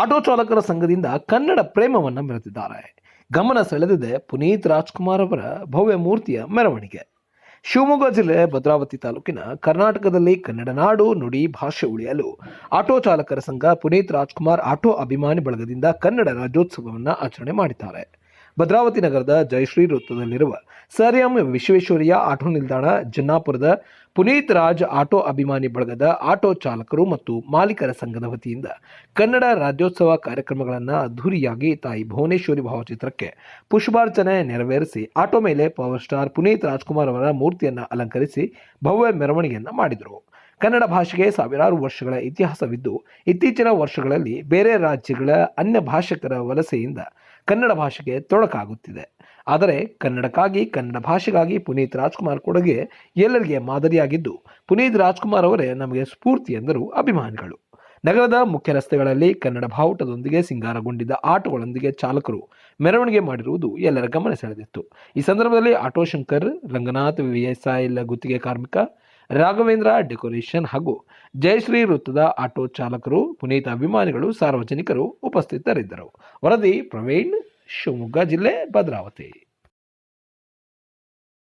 Auto ಚಾಲಕರ ಸಂಘದಿಂದ ಕನ್ನಡ ಪ್ರೇಮವನ್ನು ಮೆರೆದಿದ್ದಾರೆ. ಗಮನ ಸೆಳೆದಿದೆ ಪುನೀತ್ ರಾಜ್ಕುಮಾರ್ ಅವರ ಭವ್ಯ ಮೂರ್ತಿಯ ಮೆರವಣಿಗೆ. ಶಿವಮೊಗ್ಗ ಜಿಲ್ಲೆ ಭದ್ರಾವತಿ ತಾಲೂಕಿನ ಕರ್ನಾಟಕದಲ್ಲಿ ಕನ್ನಡ ನಾಡು ನುಡಿ ಭಾಷೆ ಉಳಿಯಲು ಆಟೋ ಚಾಲಕರ ಸಂಘ ಪುನೀತ್ ರಾಜ್ಕುಮಾರ್ ಆಟೋ ಅಭಿಮಾನಿ ಬಳಗದಿಂದ ಕನ್ನಡ ರಾಜ್ಯೋತ್ಸವವನ್ನು ಆಚರಣೆ ಮಾಡಿದ್ದಾರೆ. ಭದ್ರಾವತಿ ನಗರದ ಜಯಶ್ರೀ ವೃತ್ತದಲ್ಲಿರುವ ಸರ್ ಎಂ ವಿಶ್ವೇಶ್ವರಯ್ಯ ಆಟೋ ನಿಲ್ದಾಣ, ಜನ್ನಾಪುರದ ಪುನೀತ್ ರಾಜ್ ಆಟೋ ಅಭಿಮಾನಿ ಬಳಗದ ಆಟೋ ಚಾಲಕರು ಮತ್ತು ಮಾಲೀಕರ ಸಂಘದ ವತಿಯಿಂದ ಕನ್ನಡ ರಾಜ್ಯೋತ್ಸವ ಕಾರ್ಯಕ್ರಮಗಳನ್ನು ಅದ್ಧೂರಿಯಾಗಿ ತಾಯಿ ಭುವನೇಶ್ವರಿ ಭಾವಚಿತ್ರಕ್ಕೆ ಪುಷ್ಪಾರ್ಚನೆ ನೆರವೇರಿಸಿ, ಆಟೋ ಮೇಲೆ ಪವರ್ ಸ್ಟಾರ್ ಪುನೀತ್ ರಾಜ್ಕುಮಾರ್ ಅವರ ಮೂರ್ತಿಯನ್ನು ಅಲಂಕರಿಸಿ ಭವ್ಯ ಮೆರವಣಿಗೆಯನ್ನು ಮಾಡಿದರು. ಕನ್ನಡ ಭಾಷೆಗೆ ಸಾವಿರಾರು ವರ್ಷಗಳ ಇತಿಹಾಸವಿದ್ದು, ಇತ್ತೀಚಿನ ವರ್ಷಗಳಲ್ಲಿ ಬೇರೆ ರಾಜ್ಯಗಳ ಅನ್ಯ ಭಾಷಿಕರ ವಲಸೆಯಿಂದ ಕನ್ನಡ ಭಾಷೆಗೆ ತೊಡಕಾಗುತ್ತಿದೆ. ಆದರೆ ಕನ್ನಡಕ್ಕಾಗಿ, ಕನ್ನಡ ಭಾಷೆಗಾಗಿ ಪುನೀತ್ ರಾಜ್ಕುಮಾರ್ ಕೊಡುಗೆ ಎಲ್ಲರಿಗೆ ಮಾದರಿಯಾಗಿದ್ದು, ಪುನೀತ್ ರಾಜ್ಕುಮಾರ್ ಅವರೇ ನಮಗೆ ಸ್ಫೂರ್ತಿ ಎಂದರು ಅಭಿಮಾನಿಗಳು. ನಗರದ ಮುಖ್ಯ ರಸ್ತೆಗಳಲ್ಲಿ ಕನ್ನಡ ಬಾವುಟದೊಂದಿಗೆ ಸಿಂಗಾರಗೊಂಡಿದ್ದ ಆಟೋಗಳೊಂದಿಗೆ ಚಾಲಕರು ಮೆರವಣಿಗೆ ಮಾಡಿರುವುದು ಎಲ್ಲರ ಗಮನ ಸೆಳೆದಿತ್ತು. ಈ ಸಂದರ್ಭದಲ್ಲಿ ಆಟೋ ಶಂಕರ್, ರಂಗನಾಥ್ ವಿಎಸ್ಐಲ್ ಗುತ್ತಿಗೆ ಕಾರ್ಮಿಕ ರಾಘವೇಂದ್ರ ಡೆಕೋರೇಷನ್ ಹಾಗೂ ಜಯಶ್ರೀ ವೃತ್ತದ ಆಟೋ ಚಾಲಕರು, ಪುನೀತ ಅಭಿಮಾನಿಗಳು, ಸಾರ್ವಜನಿಕರು ಉಪಸ್ಥಿತರಿದ್ದರು. ವರದಿ ಪ್ರವೀಣ್, ಶಿವಮೊಗ್ಗ ಜಿಲ್ಲೆ ಭದ್ರಾವತಿ.